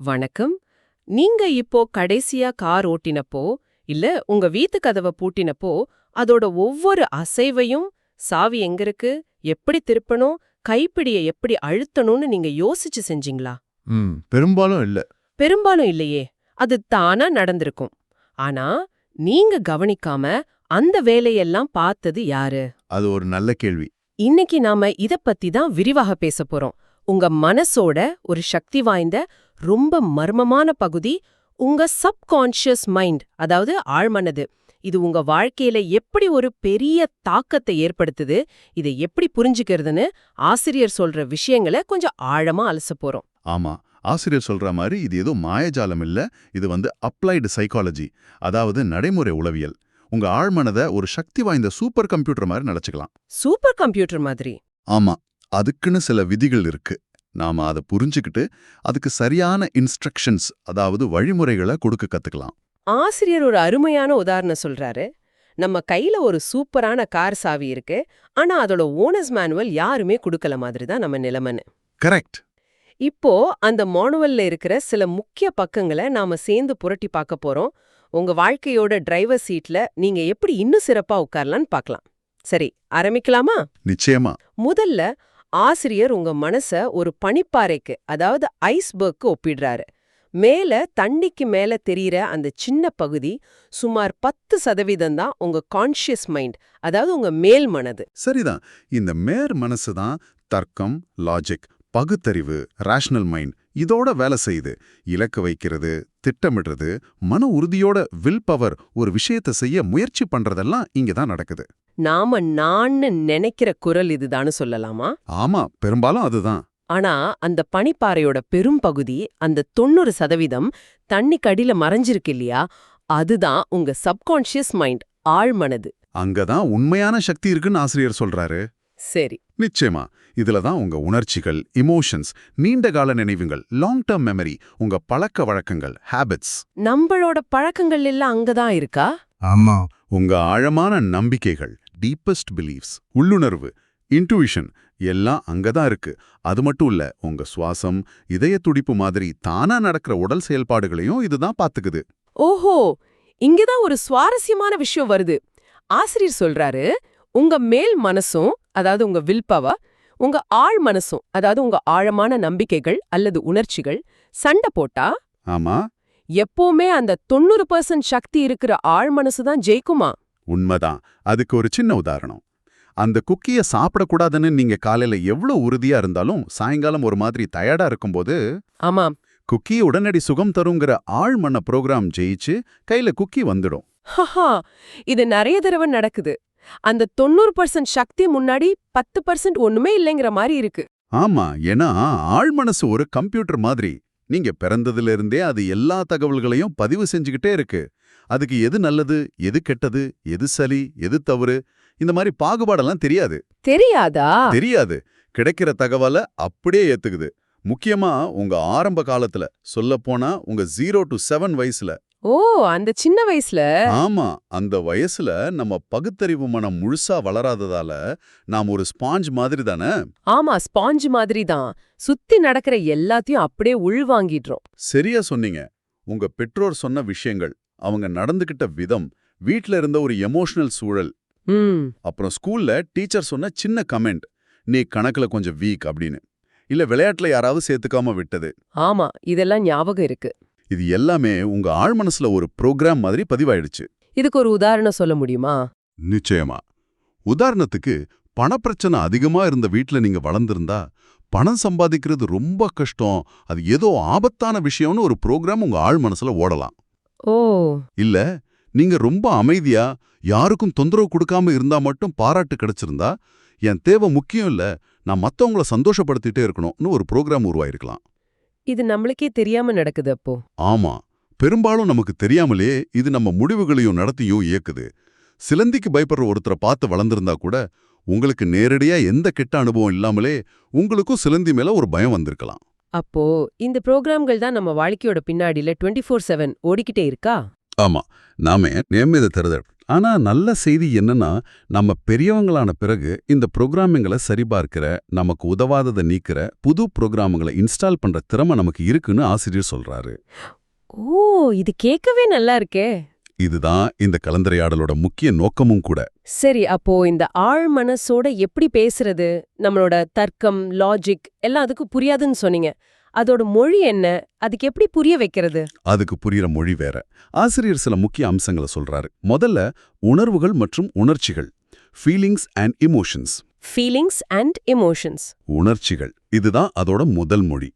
வணக்கம். நீங்க இப்போ கடைசியா கார் ஓட்டினப்போ இல்ல உங்க வீட்டு கதவை பூட்டினப்போ அதோட ஒவ்வொரு அசைவையும் சாவி எங்க இருக்கு எப்படி திருப்பணும் கைப்பிடிய எப்படி அழுத்தணும்னு நீங்க யோசிச்சு செஞ்சீங்களா? ம் பெரும்பாலும் இல்ல. பெரும்பாலும் இல்லையே. அது தானா நடந்திருக்கும். ஆனா நீங்க கவனிக்காம அந்த வேலையெல்லாம் பார்த்தது யாரு? அது ஒரு நல்ல கேள்வி. இன்னைக்கு நாம இத பத்தி தான் விரிவாக பேச போறோம். உங்க மனசோட ஒரு சக்தி வாய்ந்த ரொம்ப மர்மமான பகுதி உங்க சப்கான்ஷியஸ் மைண்ட் அதாவது ஆழ்மனது. இது உங்க வாழ்க்கையில எப்படி ஒரு பெரிய தாக்கத்தை ஏற்படுத்துது இதை எப்படி புரிஞ்சுக்கிறதுன்னு ஆசிரியர் சொல்ற விஷயங்களை கொஞ்சம் ஆழமா அலச போறோம். ஆமா ஆசிரியர் சொல்ற மாதிரி இது ஏதோ மாயஜாலம் இல்ல இது வந்து அப்ளைடு சைக்காலஜி அதாவது நடைமுறை உளவியல். உங்க ஆழ்மனதை ஒரு சக்தி வாய்ந்த சூப்பர் கம்ப்யூட்டர் மாதிரி நினைச்சுக்கலாம். சூப்பர் கம்ப்யூட்டர் மாதிரி? ஆமா அதுக்குன்னு சில விதிகள் இருக்கு. நாம அதை புரிஞ்சுக்கிட்டு அதுக்கு சரியான இன்ஸ்ட்ரக்ஷன்ஸ் அதாவது வழிமுறைகளை கொடுக்க கத்துக்கலாம். ஆசிரியர் ஒரு அருமையான உதாரணம் சொல்றாரு. நம்ம கையில ஒரு சூப்பரான கார் சாவி இருக்கு. ஆனா அதோட ஓனர்ஸ் மேனுவல் யாருமே கொடுக்கல மாதிரி தான் நம்ம நிலைமைன்னு. கரெக்ட் இப்போ அந்த மானுவல்ல இருக்கிற சில முக்கிய பக்கங்களை நாம சேர்ந்து புரட்டி பார்க்க போறோம். உங்க வாழ்க்கையோட டிரைவர் சீட்ல நீங்க எப்படி இன்னும் சிறப்பா உட்காரலாம்னு பார்க்கலாம். சரி ஆரம்பிக்கலாமா? நிச்சயமா. முதல்ல ஆசிரியர் உங்க மனச ஒரு பனிப்பாறைக்கு அதாவது ஐஸ்பர்க்கு ஒப்பிடுறாரு. மேல தண்ணிக்கு மேல தெரியற அந்த சின்ன பகுதி சுமார் பத்து சதவீதம் தான் உங்க கான்ஷியஸ் மைண்ட் அதாவது உங்க மேல் மனது. சரிதான். இந்த மேர் மனசு தான் தர்க்கம் லாஜிக் பகுத்தறிவு ரேஷனல் மைண்ட் இதோட வேலை செய்யுது. இலக்கு வைக்கிறது திட்டமிடுறது மன உறுதியோட வில் பவர் ஒரு விஷயத்தை செய்ய முயற்சி பண்றதெல்லாம் இங்க தான் நடக்குது. நாம நான்னு நினைக்கிற குரல் இதுதான்னு சொல்லலாமா? ஆமா பெரும்பாலும் அதுதான். ஆனா அந்த பனிப்பாறையோட பெரும் பகுதி அந்த தொண்ணூறு சதவீதம் தண்ணிக்கடியில மறைஞ்சிருக்கு இல்லையா? அதுதான் உங்க சப்கான்ஷியஸ் மைண்ட் ஆழ்மனது. அங்கதான் உண்மையான சக்தி இருக்குன்னு ஆசிரியர் சொல்றாரு. சரி. நிச்சயமா. இதுல தான் உங்க உணர்ச்சிகள் இமோஷன்ஸ் நீண்ட கால நினைவுகள் லாங் டேர்ம் மெமரி உங்க பழக்க வழக்கங்கள் ஹேபிட்ஸ் நம்மளோட பழக்கங்கள் எல்லாம் அங்கதான் இருக்கா? ஆமா. உங்க ஆழமான நம்பிக்கைகள் டீப்பஸ்ட் பிலீஃப்ஸ் உள்ளுணர்வு இன்ட்யூஷன் எல்லாம் அங்கதான் இருக்கு. அது மட்டும் இல்ல உங்க சுவாசம் இதய துடிப்பு மாதிரி தானா நடக்கிற உடல் செயல்பாடுகளையும் இதுதான் பாத்துக்குது. ஓஹோ! இங்கதான் ஒரு சுவாரஸ்யமான விஷயம் வருது. ஆசிரியர் சொல்றாரு உங்க மேல் மனசும் அதாவது உங்க வில்பவா உங்க ஆழ் மனசும் அதாவது உங்க ஆழமான நம்பிக்கைகள் அல்லது உணர்ச்சிகள் சண்டை போட்டா ஆமா. எப்பவுமே அந்த தொண்ணூறு பர்சன்ட் சக்தி இருக்கிற ஆழ் மனசு தான் ஜெயிக்குமா? உண்மைதான். அதுக்கு ஒரு சின்ன உதாரணம். அந்த குக்கிய சாப்பிடக்கூடாதுன்னு நீங்க காலையில எவ்வளவு உறுதியா இருந்தாலும் சாயங்காலம் ஒரு மாதிரி டயர்டா இருக்கும்போது ஆமாம். குக்கி உடனடி சுகம் தருங்கிற ஆழ்மன ப்ரோக்ராம் ஜெயிச்சு கையில குக்கி வந்துடும். ஹஹா! இது நிறைய தடவை நடக்குது. அந்த தொண்ணூறு பர்சன்ட் சக்தி முன்னாடி பத்து பர்சன்ட் ஒண்ணுமே இல்லைங்கிற மாதிரி இருக்கு. ஆமா ஏன்னா ஆழ்மனசு ஒரு கம்ப்யூட்டர் மாதிரி. நீங்க பிறந்ததுல இருந்தே அது எல்லா தகவல்களையும் பதிவு செஞ்சுக்கிட்டே இருக்கு. அதுக்கு எது நல்லது எது கெட்டது எது சரி எது தவறு இந்த மாதிரி பாகுபாடெல்லாம் தெரியாது. தெரியாதா? தெரியாது. கிடைக்கிற தகவலை அப்படியே ஏத்துக்குது. முக்கியமா உங்க ஆரம்ப காலத்துல சொல்லப்போனா உங்க ஜீரோ டு செவன் வயசுல. ஓ அந்த சின்ன வயசுல? ஆமா அந்த வயசுல நம்ம பகுத்தறிவு மனம் முழுசா வளராததால நாம் ஒரு ஸ்பாஞ்ச் மாதிரி தானே? ஆமா ஸ்பாஞ்ச் மாதிரி தான். சுத்தி நடக்கிற எல்லாத்தையும் அப்படியே உள்வாங்கிடுறோம். சரியா சொன்னீங்க. உங்க பெற்றோர் சொன்ன விஷயங்கள் அவங்க நடந்துகிட்ட விதம் வீட்ல இருந்த ஒரு எமோஷனல் சூழல். அப்புறம் ஸ்கூல்ல டீச்சர் சொன்ன சின்ன கமெண்ட் நீ கணக்குல கொஞ்சம் வீக் அப்படின்னு. இல்ல விளையாட்டுல யாராவது சேர்த்துக்காம விட்டது? ஆமா இதெல்லாம் ஞாபகம் இருக்கு. இது எல்லாமே உங்க ஆழ்மனசுல ஒரு ப்ரோக்ராம் மாதிரி பதிவாயிடுச்சு. இதுக்கு ஒரு உதாரணம் சொல்ல முடியுமா? நிச்சயமா. உதாரணத்துக்கு பணப்பிரச்சனை அதிகமா இருந்த வீட்ல நீங்க வளர்ந்திருந்தா பணம் சம்பாதிக்கிறது ரொம்ப கஷ்டம். அது ஏதோ ஆபத்தான விஷயம்னு ஒரு ப்ரோக்ராம் உங்க ஆழ் மனசுல ஓடலாம். ஓ. இல்ல நீங்க ரொம்ப அமைதியா யாருக்கும் தொந்தரவு கொடுக்காம இருந்தா மட்டும் பாராட்டு கிடைச்சிருந்தா என் தேவை முக்கியம் இல்ல நான் மத்தவங்கள சந்தோஷப்படுத்திட்டே இருக்கணும்னு ஒரு ப்ரோக்ராம் உருவாயிருக்கலாம். இது நம்மளுக்கே தெரியாம நடக்குது அப்போ. ஆமா. பெரும்பாலும் நமக்கு தெரியாமலே இது நம்ம முடிவுகளையும் நடத்தியும் இயக்குது. சிலந்திக்கு பயப்படுற ஒருத்தரை பார்த்து வளர்ந்திருந்தா கூட உங்களுக்கு நேரடியா எந்த கெட்ட அனுபவம் இல்லாமலே உங்களுக்கும் சிலந்தி மேல ஒரு பயம் வந்திருக்கலாம். அப்போ இந்த ப்ரோக்ராம்கள் தான் நம்ம வாழ்க்கையோட பின்னாடில டுவெண்ட்டி ஃபோர் செவன் ஓடிக்கிட்டே இருக்கா? ஆமா நாமே நியமித தருதல். ஆனா நல்ல செய்தி என்னன்னா நம்ம பெரியவங்களான பிறகு இந்த ப்ரோக்ராமிங்களை சரிபார்க்கிற நமக்கு உதவாததை நீக்கிற புது ப்ரோக்ராமுங்களை இன்ஸ்டால் பண்ற திறமை நமக்கு இருக்குன்னு ஆசிரியர் சொல்றாரு. ஓ இது கேட்கவே நல்லா இருக்கே. இதுதான் இந்த கலந்துரையாடலோட முக்கிய நோக்கமும் கூட. சரி அப்போ இந்த ஆழ் மனசோட எப்படி பேசுறது நம்மளோட தர்க்கம் லாஜிக் எல்லாம் அதுக்கு புரியாதுன்னு சொன்னீங்க. அதோட மொழி என்ன? அதுக்கு எப்படி புரிய வைக்கிறது? அதுக்கு புரியுற மொழி வேற. ஆசிரியர் சில முக்கிய அம்சங்களை சொல்றாரு. முதல்ல உணர்வுகள் மற்றும் உணர்ச்சிகள். Feelings and emotions feelings and emotions உணர்ச்சிகள். இதுதான் அதோட முதல் மொழி.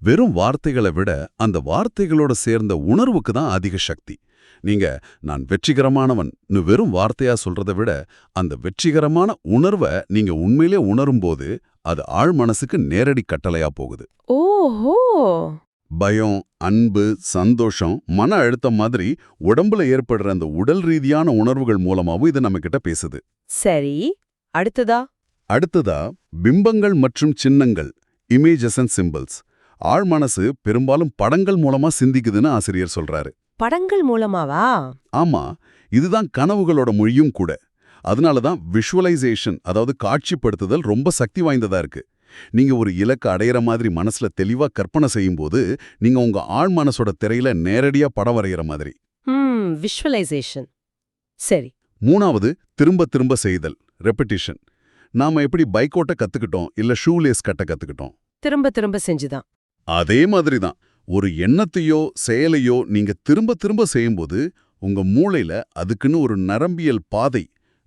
வெறும் வார்த்தைகளை விட அந்த வார்த்தைகளோட சேர்ந்த உணர்வுக்கு தான் அதிக சக்தி. நீங்க நான் வெற்றிகரமானவன் வெறும் வார்த்தையா சொல்றதை விட அந்த வெற்றிகரமான உணர்வை நீங்க உண்மையிலே உணரும்போது அது ஆழ் மனசுக்கு நேரடி கட்டளையா போகுது. ஓஹோ! பயம் அன்பு சந்தோஷம் மன அழுத்தம் மாதிரி உடம்புல ஏற்படுற அந்த உடல் ரீதியான உணர்வுகள் மூலமாவும் இது நம்ம கிட்ட பேசுது. சரி அடுத்ததா? அடுத்ததா பிம்பங்கள் மற்றும் சின்னங்கள் இமேஜஸ் அண்ட் சிம்பிள்ஸ் ஆழ் மனசு பெரும்பாலும் படங்கள் மூலமா சிந்திக்குதுன்னு ஆசிரியர் சொல்றாரு. படங்கள் மூலமாவா? ஆமா இதுதான் கனவுகளோட மொழியும் கூட. அதனால தான் விஷுவலைசேஷன் அதாவது காட்சிப்படுத்துதல் ரொம்ப சக்தி வாய்ந்ததா இருக்கு. நீங்க ஒரு இலக்கு அடையிற மாதிரி மனசுல தெளிவா கற்பனை செய்யும்போது நீங்க உங்க ஆழ் மனசோட திரையில நேரடியா படம் வரைகிற மாதிரி. விஷுவலைசேஷன் சரி. மூணாவது திரும்ப திரும்ப செய்தல் ரெப்படிஷன் நாம எப்படி பைக் ஓட்ட கத்துக்கிட்டோம் இல்ல ஷூலேஸ் கட்ட கத்துக்கிட்டோம்? திரும்ப திரும்ப செஞ்சுதான். அதே மாதிரி தான் ஒரு எண்ணத்தையோ செயலையோ நீங்க திரும்ப திரும்ப செய்யும்போது உங்க மூளையில அதுக்குன்னு ஒரு நரம்பியல் பாதை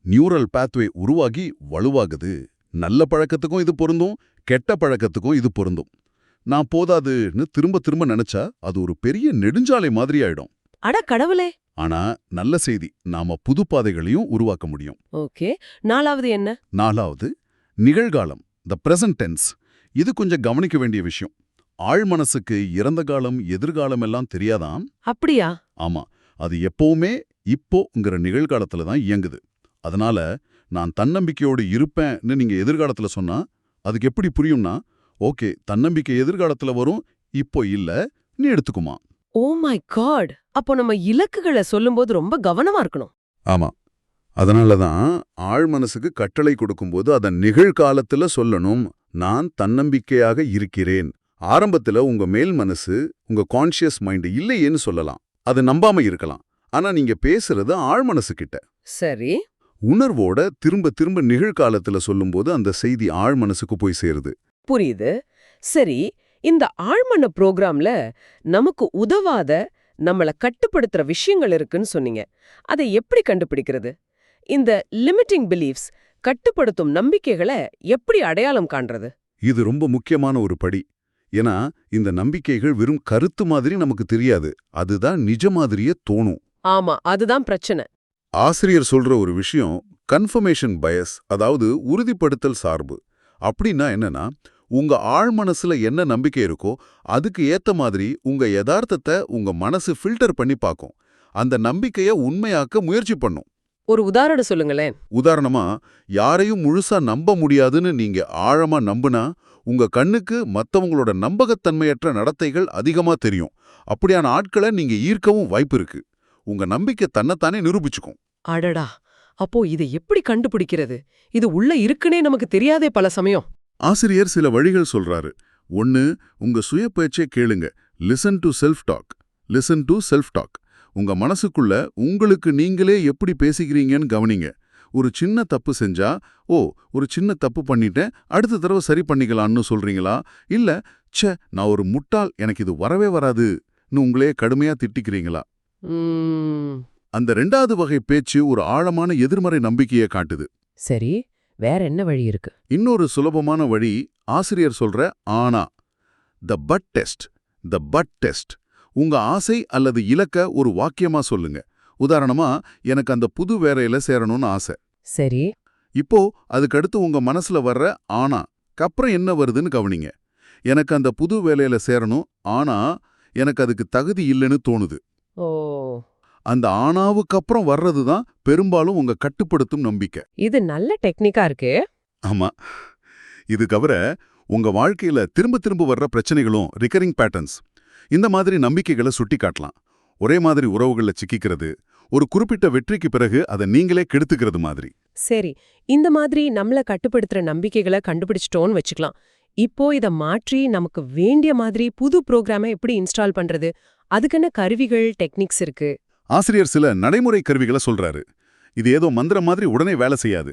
நியூரல் பாத்வே உருவாகி வலுவாகுது. நல்ல பழக்கத்துக்கும் இது பொருந்தும் கெட்ட பழக்கத்துக்கும் இது பொருந்தும். நான் போதாதுன்னு திரும்ப திரும்ப நினைச்சா அது ஒரு பெரிய நெடுஞ்சாலை மாதிரி ஆயிடும். அட கடவுளே! ஆனா நல்ல செய்தி. நாம புது பாதைகளையும் உருவாக்க முடியும். ஓகே. நாலாவது என்ன? நாலாவது நிகழ்காலம் த பிரசன்ட் டென்ஸ் இது கொஞ்சம் கவனிக்க வேண்டிய விஷயம். ஆழ் மனசுக்கு இறந்த காலம் எதிர்காலம் எல்லாம் தெரியாதான் அப்படியா? ஆமா. அது எப்பவுமே இப்போங்கிற நிகழ்காலத்துல தான் இயங்குது. அதனால நான் தன்னம்பிக்கையோடு இருப்பேன்னு நீங்க எதிர்காலத்துல சொன்னா அதுக்கு எப்படி புரியும்னா ஓகே தன்னம்பிக்கை எதிர்காலத்துல வரும் இப்போ இல்ல நீ எடுத்துக்குமா. Oh my God! அப்போ நம்ம இலக்குகளை சொல்லும்போது ரொம்ப கவனமா இருக்கணும். ஆமா. அதனால தான் ஆழ் மனசுக்கு கட்டளை கொடுக்கும்போது அதை நிகழ்காலத்துல சொல்லணும். நான் தன்னம்பிக்கையாக இருக்கிறேன். ஆரம்பத்துல உங்க மேல் மனசு உங்க கான்ஷியஸ் மைண்ட் இல்லையேன்னு சொல்லலாம். அது நம்பாம இருக்கலாம். ஆனா நீங்க பேசுறது ஆழ் மனசு கிட்ட சரி. உணர்வோட திரும்ப திரும்ப நிகழ்காலத்துல சொல்லும்போது அந்த செய்தி ஆழ் மனசுக்கு போய் சேருது. புரியுது. சரி இந்த ஆழ்மன ப்ரோக்ராம்ல நமக்கு உதவாத நம்மள கட்டுப்படுத்துற விஷயங்கள் இருக்குன்னு சொன்னீங்க. அதை எப்படி கண்டுபிடிக்கிறது? இந்த லிமிட்டிங் பிலீஃப்ஸ் கட்டுப்படுத்தும் நம்பிக்கைகளை எப்படி அடையாளம் காண்றது? இது ரொம்ப முக்கியமான ஒரு படி. ஏன்னா இந்த நம்பிக்கைகள் வெறும் கருத்து மாதிரி நமக்கு தெரியாது. அதுதான் நிஜ மாதிரியே தோணும். ஆமா அதுதான் பிரச்சனை. ஆசிரியர் சொல்ற ஒரு விஷயம் கன்ஃபர்மேஷன் பயஸ் அதாவது உறுதிப்படுத்தல் சார்பு. அப்படின்னா என்னன்னா உங்க ஆழ் மனசுல என்ன நம்பிக்கை இருக்கோ அதுக்கு ஏத்த மாதிரி உங்க யதார்த்தத்தை உங்க மனசு ஃபில்டர் பண்ணி பார்க்கும். அந்த நம்பிக்கைய உண்மையாக்க முயற்சி பண்ணும். ஒரு உதாரணம் சொல்லுங்களேன். உதாரணமா யாரையும் முழுசா நம்ப முடியாதுன்னு நீங்க ஆழமா நம்புனா உங்க கண்ணுக்கு மத்தவங்களோட நம்பகத்தன்மையற்ற நடத்தைகள் அதிகமா தெரியும். அப்படியான ஆட்களை நீங்க ஈர்க்கவும் வாய்ப்பு இருக்கு. உங்க நம்பிக்கை தன்னைத்தானே நிரூபிச்சுக்கும். அடடா! அப்போ இதை எப்படி கண்டுபிடிக்கிறது? இது உள்ள இருக்குனே நமக்கு தெரியாதே பல சமயம். ஆசிரியர் சில வழிகள் சொல்றாரு. ஒன்னு உங்க சுய பேச்சை கேளுங்க. Listen to self talk listen to self talk உங்க மனசுக்குள்ள உங்களுக்கு நீங்களே எப்படி பேசிக்கிறீங்கன்னு கவனிங்க. ஒரு சின்ன தப்பு செஞ்சா ஓ ஒரு சின்ன தப்பு பண்ணிட்டேன் அடுத்த தடவை சரி பண்ணிக்கலாம்னு சொல்றீங்களா? இல்ல ச்சே நான் ஒரு முட்டாள் எனக்கு இது வரவே வராதுன்னு உங்களே கடுமையா திட்டிக்கிறீங்களா? அந்த ரெண்டாவது வகை பேச்சு ஒரு ஆழமான எதிர்மறை நம்பிக்கையை காட்டுது. சரி வேற என்ன வழி இருக்கு? இன்னொரு சுலபமான வழி ஆசிரியர் சொல்ற ஆனா. The but test the but test உங்க ஆசை அல்லது இலக்க ஒரு வாக்கியமா சொல்லுங்க. உதாரணமா எனக்கு அந்த புது வேலையில சேரணும்னு ஆசை. சரி. இப்போ அதுக்கடுத்து உங்க மனசுல வர்ற ஆனா கப்புறம் என்ன வருதுன்னு கவனிங்க. எனக்கு அந்த புது வேலையில சேரணும் ஆனா எனக்கு அதுக்கு தகுதி இல்லைன்னு தோணுது. ஓ. அந்த ஆனாவுக்கு அப்புறம் வர்றது தான் பெரும்பாலும் உங்க கட்டுப்படுத்தும் நம்பிக்கை. இது நல்ல டெக்னிக்கா இருக்கு. ஆமா. இது தவிர உங்க வாழ்க்கையில திரும்ப திரும்ப வர்ற பிரச்சனைகளும் ரிகரிங் பேட்டர்ன்ஸ் இந்த மாதிரி நம்பிக்கைகளை சுட்டி காட்டலாம். ஒரே மாதிரி உறவுகள்ல சிக்கிக்கிறது ஒரு குறிப்பிட்ட வெற்றிக்கு பிறகு அதை நீங்களே கெடுத்துக்கிறது மாதிரி. சரி இந்த மாதிரி நம்மள கட்டுப்படுத்துற நம்பிக்கைகளை கண்டுபிடிச்சிட்டோன்னு வச்சுக்கலாம். இப்போ இத மாற்றி நமக்கு வேண்டிய மாதிரி புது ப்ரோக்ராமை எப்படி இன்ஸ்டால் பண்றது? அதுக்குன்னு கருவிகள் டெக்னிக்ஸ் இருக்கு? ஆசிரியர் சில நடைமுறை கருவிகளை சொல்றாரு. இது ஏதோ மந்திரம் மாதிரி உடனே வேலை செய்யாது.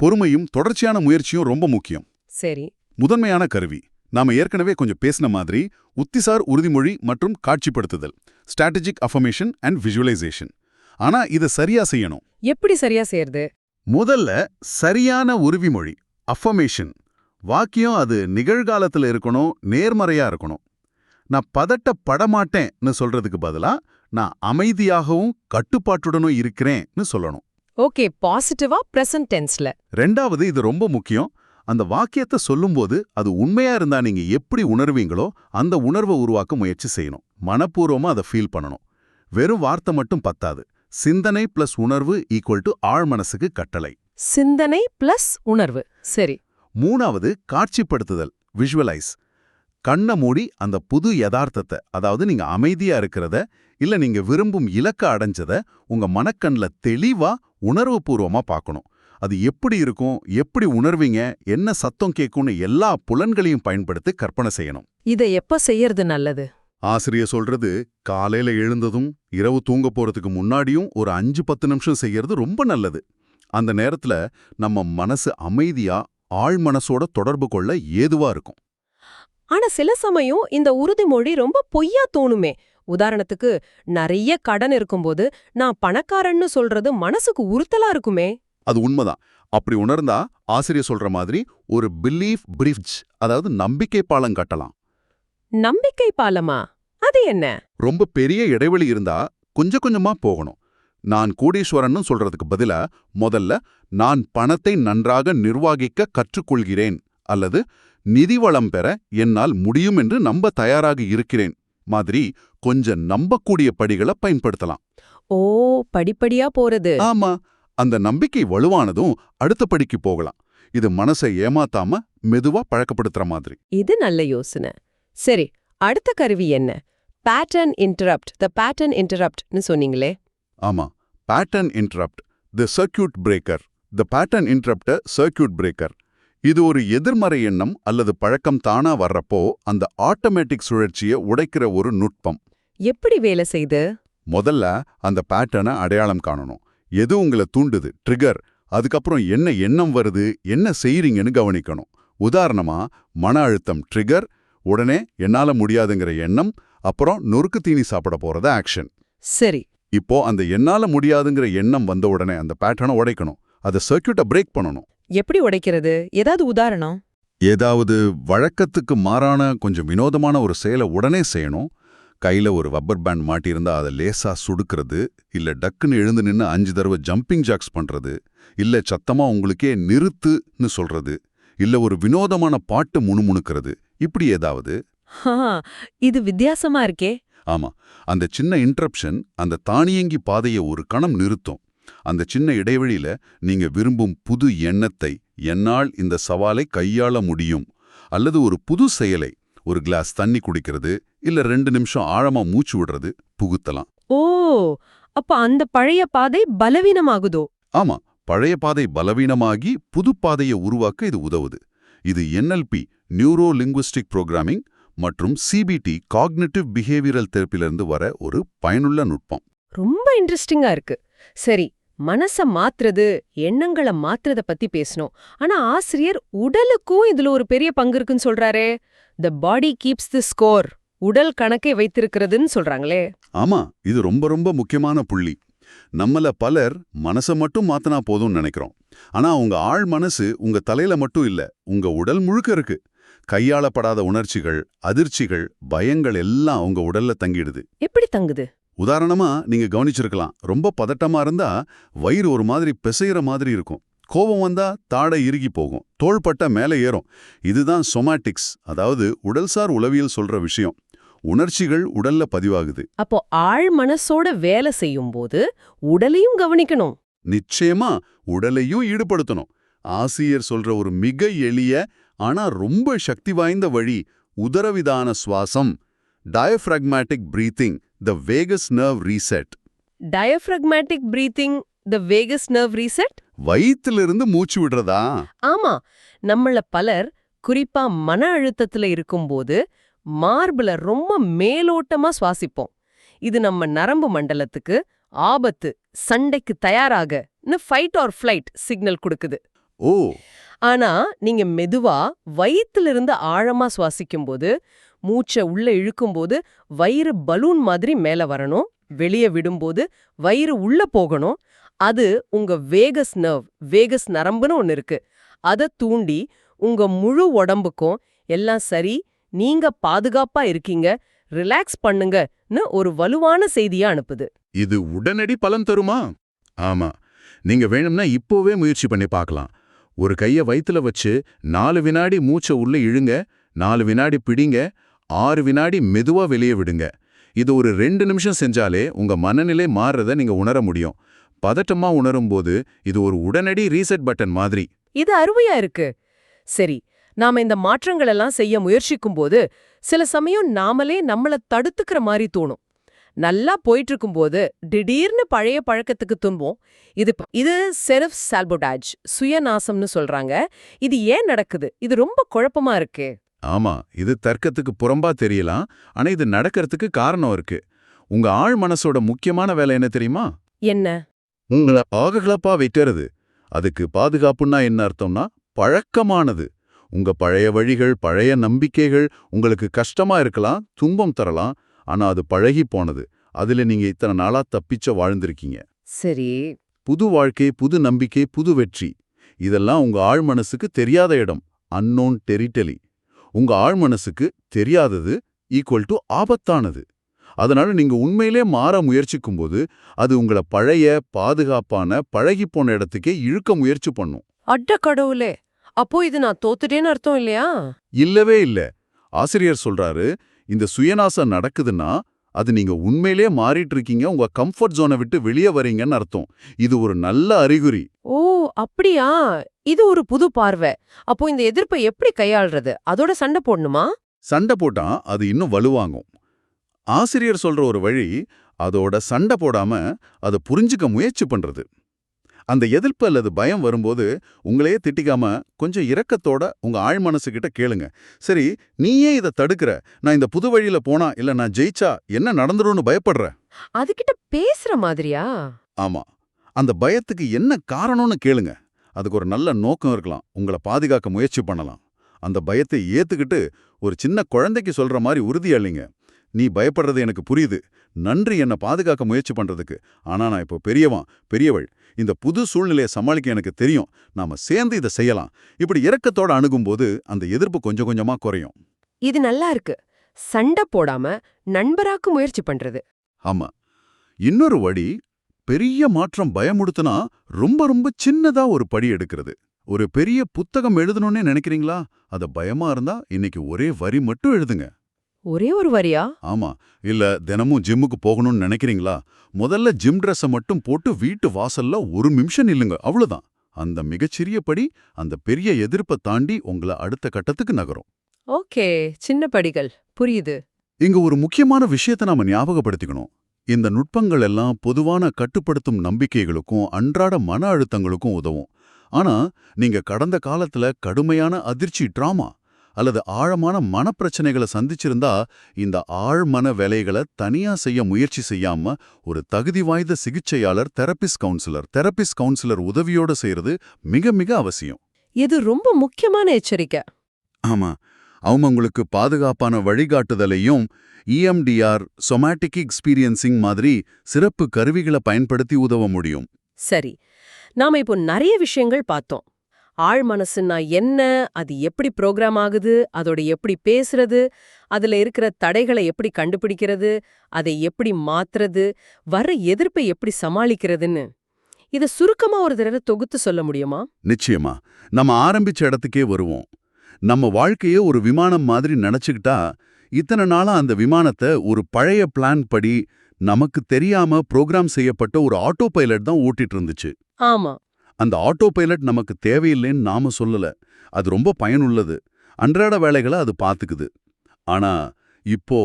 பொறுமையும் தொடர்ச்சியான முயற்சியும் ரொம்ப முக்கியம். சரி. முதன்மையான கருவி. நாம ஏற்கனவே கொஞ்சம் பேசின மாதிரி உத்திசார் உறுதிமொழி மற்றும் காட்சிப்படுத்துதல். ஸ்ட்ராட்டஜிக் அஃபர்மேஷன் அண்ட் விஷுவலைசேஷன் ஆனா இதை சரியா செய்யணும். எப்படி சரியா செய்யறது? முதல்ல சரியான உறுதிமொழி அஃபர்மேஷன் வாக்கியம் அது நிகழ்காலத்துல இருக்கணும் நேர்மறையா இருக்கணும். நான் பதட்டப்படமாட்டேன்னு சொல்றதுக்கு பதிலா நான் அமைதியாகவும் கட்டுப்பாட்டுடனும் இருக்கிறேன்னு சொல்லணும். ஓகே பாசிட்டிவா பிரசன்ட் டென்ஸ்ல. ரெண்டாவது இது ரொம்ப முக்கியம். அந்த வாக்கியத்தை சொல்லும்போது அது உண்மையா இருந்தா நீங்க எப்படி உணர்வீங்களோ அந்த உணர்வை உருவாக்க முயற்சி செய்யணும். மனப்பூர்வமா அதை ஃபீல் பண்ணணும். வெறும் வார்த்தை மட்டும் பத்தாது. சிந்தனை பிளஸ் உணர்வு ஈக்குவல் டு ஆழ் மனசுக்கு கட்டளை. சிந்தனை பிளஸ் உணர்வு. சரி. மூணாவது காட்சிப்படுத்துதல் விஷுவலைஸ் கண்ணை மூடி அந்த புது யதார்த்தத்தை அதாவது நீங்க அமைதியா இருக்கிறத இல்ல நீங்க விரும்பும் இலக்க அடைஞ்சத உங்க மனக்கண்ல தெளிவா உணர்வுபூர்வமா பார்க்கணும். அது எப்படி இருக்கும் எப்படி உணர்வீங்க என்ன சத்தம் கேட்கும்னு எல்லா புலன்களையும் பயன்படுத்தி கற்பனை செய்யணும். இத எப்ப செய்யறது நல்லது? ஆசிரியர் சொல்றது காலையில எழுந்ததும் இரவு தூங்க போறதுக்கு முன்னாடியும் ஒரு அஞ்சு பத்து நிமிஷம் செய்யறது ரொம்ப நல்லது. அந்த நேரத்துல நம்ம மனசு அமைதியா ஆழ் மனசோட தொடர்பு கொள்ள ஏதுவா இருக்கும். ஆனா சில சமயம் இந்த உறுதிமொழி ரொம்ப பொய்யா தோணுமே. உதாரணத்துக்கு நிறைய கடன் இருக்கும்போது நான் பணக்காரன்னு சொல்றது மனசுக்கு உறுத்தலா இருக்குமே. அது உண்மைதான். அப்படி உணர்ந்தா ஆசிரியர் சொல்ற மாதிரி ஒரு பிலீஃப் பிரிட்ஜ் அதாவது நம்பிக்கை பாலம் கட்டலாம். நம்பிக்கை பாலமா? அது என்ன? ரொம்ப பெரிய இடைவெளி இருந்தா கொஞ்சம் கொஞ்சமா போகணும். நான் கோடீஸ்வரன்னு சொல்றதுக்கு பதிலா முதல்ல நான் பணத்தை நன்றாக நிர்வாகிக்க கற்றுக்கொள்கிறேன் அல்லது நிதி வளம் பெற என்னால் முடியும் என்று நம்ப தயாராக இருக்கிறேன். மாதிரி கொஞ்சம் நம்பக்கூடிய படிகளை பயன்படுத்தலாம். ஓ படிப்படியா போறது. ஆமா அந்த நம்பிக்கை வலுவானதும் அடுத்த படிக்கு போகலாம். இது மனசை ஏமாத்தாம மெதுவா பழக்கப்படுத்துற மாதிரி. இது நல்ல யோசனை. சரி அடுத்த கருவி என்ன? பேட்டர்ன் இன்டரப்ட் த பேட்டர்ன் இன்டரப்ட்னு சொன்னீங்களே. ஆமா pattern interrupt the circuit breaker the pattern interrupt circuit breaker இது ஒரு எதிர்மறை எண்ணம் அல்லது பழக்கம் தானா வர்றப்போ அந்த ஆட்டோமேட்டிக் சுழற்சியை உடைக்கிற ஒரு நுட்பம். எப்படி வேலை செய்து? முதல்ல அந்த பேட்டர்னை அடையாளம் காணணும். எது உங்களை தூண்டுது? ட்ரிகர் அதுக்கப்புறம் என்ன எண்ணம் வருது? என்ன செய்றீங்கன்னு கவனிக்கணும். உதாரணமா மன அழுத்தம் ட்ரிகர் உடனே என்னால முடியாதுங்கிற எண்ணம் அப்புறம் நொறுக்கு தீனி சாப்பிட போறது ஆக்ஷன் சரி. இப்போ அந்த என்னால முடியாதுங்கிற எண்ணம் வந்த உடனே அந்த பேட்டர்னை உடைக்கணும். அதை சர்க்கியூட்டை பிரேக் பண்ணணும். எப்படி உடைக்கிறது? ஏதாவது உதாரணம்? ஏதாவது வழக்கத்துக்கு மாறான கொஞ்சம் வினோதமான ஒரு செயலை உடனே செய்யணும். கையில ஒரு ரப்பர் பேண்ட் மாட்டியிருந்தா அதை லேசா சுடுக்கிறது. இல்ல டக்குன்னு எழுந்து நின்னு அஞ்சு தடவை ஜம்பிங் ஜாக்ஸ் பண்றது. இல்ல சத்தமா உங்களுக்கே நிறுத்துன்னு சொல்றது. இல்ல ஒரு வினோதமான பாட்டு முணுமுணுக்கிறது. இப்படி ஏதாவது? இது வித்தியாசமா இருக்கே. ஆமா. அந்த சின்ன இன்டரப்ஷன் அந்த தானியங்கி பாதையை ஒரு கணம் நிறுத்தும். அந்த சின்ன இடைவெளியில நீங்க விரும்பும் புது எண்ணத்தை என்னால் இந்த சவாலை கையாள முடியும். அல்லது ஒரு புது செயலை ஒரு கிளாஸ் தண்ணி குடிக்கிறது இல்ல ரெண்டு நிமிஷம் ஆழமா மூச்சு விடுறது புகுத்தலாம். ஓ! அப்ப அந்த பழைய பாதை பலவீனமாகுதோ? ஆமா பழைய பாதை பலவீனமாகி புது பாதையை உருவாக்க இது உதவுது. இது என்எல்பி நியூரோ லிங்குவிஸ்டிக் ப்ரோக்ராமிங் மற்றும் சிபிடி காக்னிட்டிவ் பிஹேவியரல் தெரப்பிலிருந்து வர ஒரு பயனுள்ள நுட்பம். ரொம்ப இன்ட்ரெஸ்டிங்கா இருக்கு. சரி மனச மாத்துறது எண்ணங்களை மாத்துறத பத்தி பேசணும். ஆனா ஆசிரியர் உடலுக்கும் இதுல ஒரு பெரிய பங்கு இருக்குன்னு சொல்றாரே. த பாடி கீப்ஸ் தி ஸ்கோர் உடல் கணக்கை வைத்திருக்கிறதுன்னு சொல்றாங்களே. ஆமா இது ரொம்ப ரொம்ப முக்கியமான புள்ளி. நம்மள பலர் மனச மட்டும் மாத்தினா போதும்னு நினைக்கிறோம். ஆனா உங்க ஆழ் மனசு உங்க தலையில மட்டும் இல்ல உங்க உடல் முழுக்க இருக்கு. கையாளப்படாத உணர்ச்சிகள் அதிர்ச்சிகள் பயங்கள் எல்லாம் உங்க உடல்ல தங்கிடுது. எப்படி தங்குது? உதாரணமா நீங்க கவனிச்சிருக்கலாம். ரொம்ப பதட்டமா இருந்தா வயிறு ஒரு மாதிரி பிசைகிற மாதிரி இருக்கும். கோபம் வந்தா தாடை இறுகி போகும். தோள்பட்ட மேலே ஏறும். இதுதான் சொமாட்டிக்ஸ் அதாவது உடல்சார் உளவியல் சொல்ற விஷயம். உணர்ச்சிகள் உடல்ல பதிவாகுது. அப்போ ஆழ் மனசோட வேலை செய்யும் போது உடலையும் கவனிக்கணும். நிச்சயமா உடலையும் ஈடுபடுத்தணும். ஆசிரியர் சொல்ற ஒரு மிக எளிய ஆனா ரொம்ப சக்தி வாய்ந்த வழி உதரவிதான சுவாசம் diaphragmatic breathing the vagus nerve reset diaphragmatic breathing the vagus nerve reset வயிற்றிலிருந்து மூச்சு விடுறதா? ஆமா. நம்மள பலர் குறிப்பா மன அழுத்தத்துல இருக்கும்போது மார்புல ரொம்ப மேலோட்டமா சுவாசிப்போம். இது நம்ம நரம்பு மண்டலத்துக்கு ஆபத்து சண்டைக்கு தயாராகன்னு ஃபைட் ஆர் ஃப்ளைட் சிக்னல் கொடுக்குது. ஓ. ஆனா நீங்க மெதுவா வயிற்றிலிருந்து ஆழமா சுவாசிக்கும்போது மூச்சை உள்ள இழுக்கும்போது வயிறு பலூன் மாதிரி மேல வரணும். வெளியே விடும்போது வயிறு உள்ள போகணும். அது உங்க வேகஸ் நர்வ் வேகஸ் நரம்புன்னு ஒன்னு இருக்கு. அத தூண்டி உங்க முழு உடம்புக்கும் எல்லாம் சரி நீங்க பாதுகாப்பா இருக்கீங்க ரிலாக்ஸ் பண்ணுங்கன்னு ஒரு வலுவான செய்தியா அனுப்புது. இது உடனடி பலன் தருமா? ஆமா. நீங்க வேணும்னா இப்போவே முயற்சி பண்ணி பார்க்கலாம். ஒரு கைய வயித்துல வச்சு நாலு வினாடி மூச்சை உள்ள இழுங்க நாலு வினாடி பிடிங்க ஆறு வினாடி மெதுவா வெளியே விடுங்க. இது ஒரு ரெண்டு நிமிஷம் செஞ்சாலே உங்க மனநிலை மாறுறத நீங்க உணர முடியும். பதட்டமா உணரும்போது இது ஒரு உடனடி ரீசெட் பட்டன் மாதிரி. இது அருமையா இருக்கு. சரி நாம இந்த மாற்றங்கள் எல்லாம் செய்ய முயற்சிக்கும்போது சில சமயம் நாமளே நம்மள தடுத்துக்கிற மாதிரி தோணும். நல்லா போயிட்டு இருக்கும்போது திடீர்னு பழைய பழக்கத்துக்கு துன்பம். இது இது செல்ஃப் சால்போடாஜ் சுயநாசம்னு சொல்றாங்க. இது ஏன் நடக்குது? இது ரொம்ப குழப்பமா இருக்கே. ஆமா இது தர்க்கத்துக்கு புறம்பா தெரியலாம் ஆனா இது நடக்கிறதுக்கு காரணம் இருக்கு. உங்க ஆழ் மனசோட முக்கியமான வேலை என்ன தெரியுமா? என்ன? உங்களை பாதுகாப்பா வைக்கிறது அதுக்கு பாதுகாப்புன்னா என்ன அர்த்தம்னா பழக்கமானது. உங்க பழைய வழிகள் பழைய நம்பிக்கைகள் உங்களுக்கு கஷ்டமா இருக்கலாம் துன்பம் தரலாம் ஆனா அது பழகி போனது. அதுல நீங்க இத்தனை நாளா தப்பிச்ச வாழ்ந்திருக்கீங்க. சரி. புது வாழ்க்கை புது நம்பிக்கை புது வெற்றி. இதெல்லாம் உங்க ஆழ் மனசுக்கு தெரியாத இடம். அன்னோன் டெரிட்டலி உங்க ஆழ் மனசுக்கு தெரியாதது ஈக்குவல் டு ஆபத்தானது. அதனால நீங்க உண்மையிலே மாற முயற்சிக்கும்போது அது உங்களை பழைய பாதுகாப்பான பழகிப்போன இடத்துக்கே இழுக்க முயற்சி பண்ணும். அட்ட கடவுளே! அப்போ இது நான் தோத்துட்டேன்னு அர்த்தம் இல்லையா? இல்லவே இல்ல. ஆசிரியர் சொல்றாரு இந்த சுயநாசம் நடக்குதுன்னா அது நீங்க உண்மையிலே மாறிட்டு இருக்கீங்க உங்க கம்ஃபர்ட் ஜோனை விட்டு வெளியே வரீங்கன்னு அர்த்தம். இது ஒரு நல்ல அறிகுறி. ஓ அப்படியா? இது ஒரு புது பார்வை. அப்போ இந்த எதிர்ப்பை எப்படி கையாள்றது? அதோட சண்டை போடணுமா? சண்டை போட்டா அது இன்னும் வலுவாங்கும் ஆசிரியர் சொல்ற ஒரு வழி அதோட சண்டை போடாம அதை புரிஞ்சுக்க முயற்சி பண்றது. அந்த எதிர்ப்பு அல்லது பயம் வரும்போது உங்களையே திட்டிக்காம கொஞ்சம் இரக்கத்தோட உங்க ஆழ் மனசுகிட்ட கேளுங்க. சரி நீயே இதை தடுக்கிற? நான் இந்த புது வழியில போனா இல்ல நான் ஜெயிச்சா என்ன நடந்துரும்னு பயப்படுற? அதுகிட்ட பேசுற மாதிரியா? ஆமா. அந்த பயத்துக்கு என்ன காரணம்னு கேளுங்க. அதுக்கு ஒரு நல்ல நோக்கம் இருக்கலாம். உங்களை பாதுகாக்க முயற்சி பண்ணலாம். அந்த பயத்தை ஏத்துக்கிட்டு ஒரு சின்ன குழந்தைக்கு சொல்ற மாதிரி உறுதியளிங்க நீ பயப்படுறது எனக்கு புரியுது. நன்றி என்னை பாதுகாக்க முயற்சி பண்றதுக்கு. ஆனா நான் இப்போ பெரியவன் பெரியவள். இந்த புது சூழ்நிலையை சமாளிக்க எனக்கு தெரியும். நாம சேர்ந்து இதை செய்யலாம். இப்படி இரக்கத்தோட அணுகும்போது அந்த எதிர்ப்பு கொஞ்சம் கொஞ்சமா குறையும். இது நல்லா இருக்கு. சண்டை போடாம நண்பராக்கு முயற்சி பண்றது. ஆமா. இன்னொரு வழி பெரிய மாற்றம் பயமுடுத்துனா ரொம்ப ரொம்ப சின்னதா ஒரு படி எடுக்கிறது. ஒரு பெரிய புத்தகம் எழுதணும்னே நினைக்கிறீங்களா? அத பயமா இருந்தா இன்னைக்கு ஒரே வரி மட்டும் எழுதுங்க. ஒரே ஒரு வரியா? ஆமா. இல்ல தினமும் ஜிம்முக்கு போகணும்னு நினைக்கிறீங்களா? முதல்ல ஜிம் ட்ரெஸ்ஸை மட்டும் போட்டு வீட்டு வாசல்ல ஒரு நிமிஷம் நில்லுங்க அவ்வளவுதான். அந்த மிகச்சிறிய படி அந்த பெரிய எதிர்ப்பை தாண்டி உங்களை அடுத்த கட்டத்துக்கு நகரும். ஓகே. சின்ன படிகள். புரியுது. இங்க ஒரு முக்கியமான விஷயத்தை நாம ஞாபகப்படுத்திக்கணும். இந்த நுட்பங்கள் எல்லாம் பொதுவான கட்டுப்படுத்தும் நம்பிக்கைகளுக்கும் அன்றாட மன அழுத்தங்களுக்கும் உதவும். ஆனா நீங்க கடந்த காலத்துல கடுமையான அதிர்ச்சி ட்ராமா அல்லது ஆழமான மனப்பிரச்சனைகளை சந்திச்சிருந்தா இந்த ஆழ்மன வேலைகளை தனியா செய்ய முயற்சி செய்யாம ஒரு தகுதி வாய்ந்த சிகிச்சையாளர் தெரபிஸ்ட் கவுன்சிலர் தெரபிஸ்ட் கவுன்சிலர் உதவியோட செய்யறது மிக மிக அவசியம். இது ரொம்ப முக்கியமான எச்சரிக்கை. ஆமா. அவங்க உங்களுக்கு பாதுகாப்பான வழிகாட்டுதலையும் இஎம்டிஆர் சொமாட்டிக் எக்ஸ்பீரியன்சிங் மாதிரி சிறப்பு கருவிகளை பயன்படுத்தி உதவ முடியும். சரி. நாம இப்போ நிறைய விஷயங்கள் பார்த்தோம். ஆழ் மனசுன்னா என்ன அது எப்படி ப்ரோக்ராம் ஆகுது அதோட எப்படி பேசுறது அதுல இருக்கிற தடைகளை எப்படி கண்டுபிடிக்கிறது அதை எப்படி மாத்துறது வர எதிர்ப்பை எப்படி சமாளிக்கிறதுன்னு. இத சுருக்கமா ஒரு தடவை தொகுத்து சொல்ல முடியுமா? நிச்சயமா. நம்ம ஆரம்பிச்ச இடத்துக்கே வருவோம். நம்ம வாழ்க்கையே ஒரு விமானம் மாதிரி நினைச்சுக்கிட்டா இத்தனை நாளா அந்த விமானத்தை ஒரு பழைய பிளான் படி நமக்கு தெரியாம ப்ரோக்ராம் செய்யப்பட்ட ஒரு ஆட்டோ பைலட் தான் ஓட்டிட்டு இருந்துச்சு. ஆமா. அந்த ஆட்டோ பைலட் நமக்கு தேவையில்லைன்னு நாம சொல்லல. அது ரொம்ப பயனுள்ளது. அன்றாட வேலைகளை அது பார்த்துக்குது ஆனா இப்போ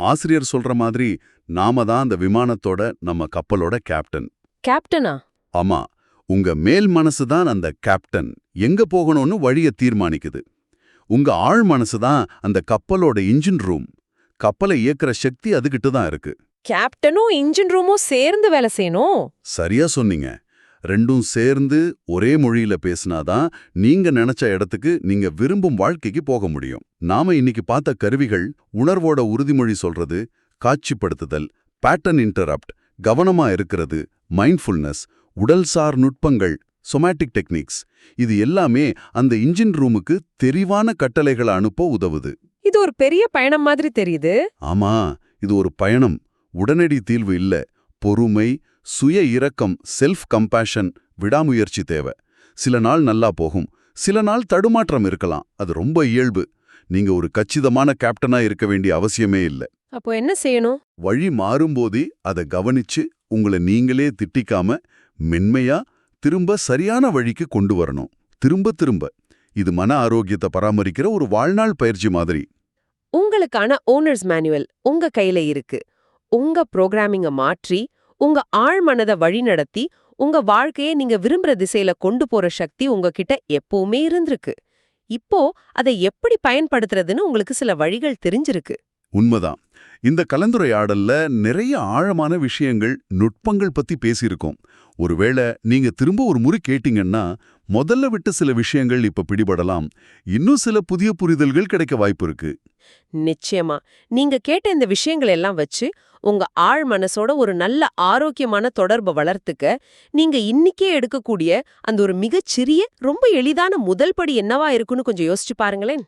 ஆசிரியர் சொல்ற மாதிரி நாம தான் அந்த விமானத்தோட நம்ம கப்பலோட கேப்டன். கேப்டனா? ஆமா. உங்க மேல் மனசு தான் அந்த கேப்டன். எங்க போகணும்னு வழிய தீர்மானிக்குது. உங்க ஆழ் மனசு தான் அந்த கப்பலோட இன்ஜின் ரூம். கப்பலை இயக்குற சக்தி அதுகிட்ட தான் இருக்கு. கேப்டனும் இன்ஜின் ரூமும் சேர்ந்து வேலை செய்யணும்? சரியா சொன்னீங்க. ரெண்டும் சேர்ந்து ஒரே மொழியில பேசினாதான் நீங்க நினைச்ச இடத்துக்கு நீங்க விரும்பும் வாழ்க்கைக்கு போக முடியும். நாம இன்னைக்கு பார்த்த கருவிகள் உணர்வோட உறுதிமொழி சொல்றது காட்சிப்படுத்துதல் பேட்டர்ன் இன்டரப்ட் கவனமா இருக்கிறது மைண்ட்ஃபுல்னஸ் உடல்சார் நுட்பங்கள் சொமேட்டிக் டெக்னிக்ஸ் இது எல்லாமே அந்த இன்ஜின் ரூமுக்கு தெரிவான கட்டளைகளை அனுப்ப உதவுது. இது ஒரு பெரிய பயணம் மாதிரி தெரியுது. ஆமா இது ஒரு பயணம். உடனடி தீர்வு இல்ல. பொறுமை சுய இரக்கம் செல்ஃப் கம்பேஷன் விடாமுயற்சி தேவை. சில நாள் நல்லா போகும் சில நாள் தடுமாற்றம் இருக்கலாம். அது ரொம்ப இயல்பு. நீங்க ஒரு கச்சிதமான கேப்டனா இருக்க வேண்டிய அவசியமே இல்ல. அப்போ என்ன செய்யணும்? வழி மாறும்போதே அதை கவனிச்சு உங்களை நீங்களே திட்டிக்காம மென்மையா திரும்ப சரியான வழிக்கு கொண்டு வரணும். திரும்ப திரும்ப. இது மன ஆரோக்கியத்தை பராமரிக்கிற ஒரு வாழ்நாள் பயிற்சி மாதிரி. உங்களுக்கான ஓனர்ஸ் மேனுவல் உங்க கையில இருக்கு. உங்க ப்ரோக்ராமிங்க மாற்றி உங்க ஆழ் மனதை வழிநடத்தி உங்க வாழ்க்கையை நீங்க விரும்புற திசையில கொண்டு போற சக்தி உங்ககிட்ட எப்பவுமே இருந்திருக்கு. இப்போ அதை எப்படி பயன்படுத்துறதுன்னு உங்களுக்கு சில வழிகள் தெரிஞ்சிருக்கு. உண்மைதான். இந்த கலந்துரையாடல்ல நிறைய ஆழமான விஷயங்கள் நுட்பங்கள் பத்தி பேசியிருக்கோம். ஒருவேளை நீங்க திரும்ப ஒரு முறை கேட்டீங்கன்னா முதல்ல விட்ட சில விஷயங்கள் இப்ப பிடிபடலாம். இன்னும் சில புதிய புரிதல்கள் கிடைக்க வாய்ப்பு இருக்கு. நிச்சயமா. நீங்க கேட்ட இந்த விஷயங்கள் எல்லாம் வச்சு உங்க ஆழ் மனசோட ஒரு நல்ல ஆரோக்கியமான தொடர்பை வளர்த்துக்க நீங்க இன்னிக்கே எடுக்கக்கூடிய அந்த ஒரு மிகச்சிறிய ரொம்ப எளிதான முதல் படி என்னவா இருக்குன்னு கொஞ்சம் யோசிச்சு பாருங்களேன்.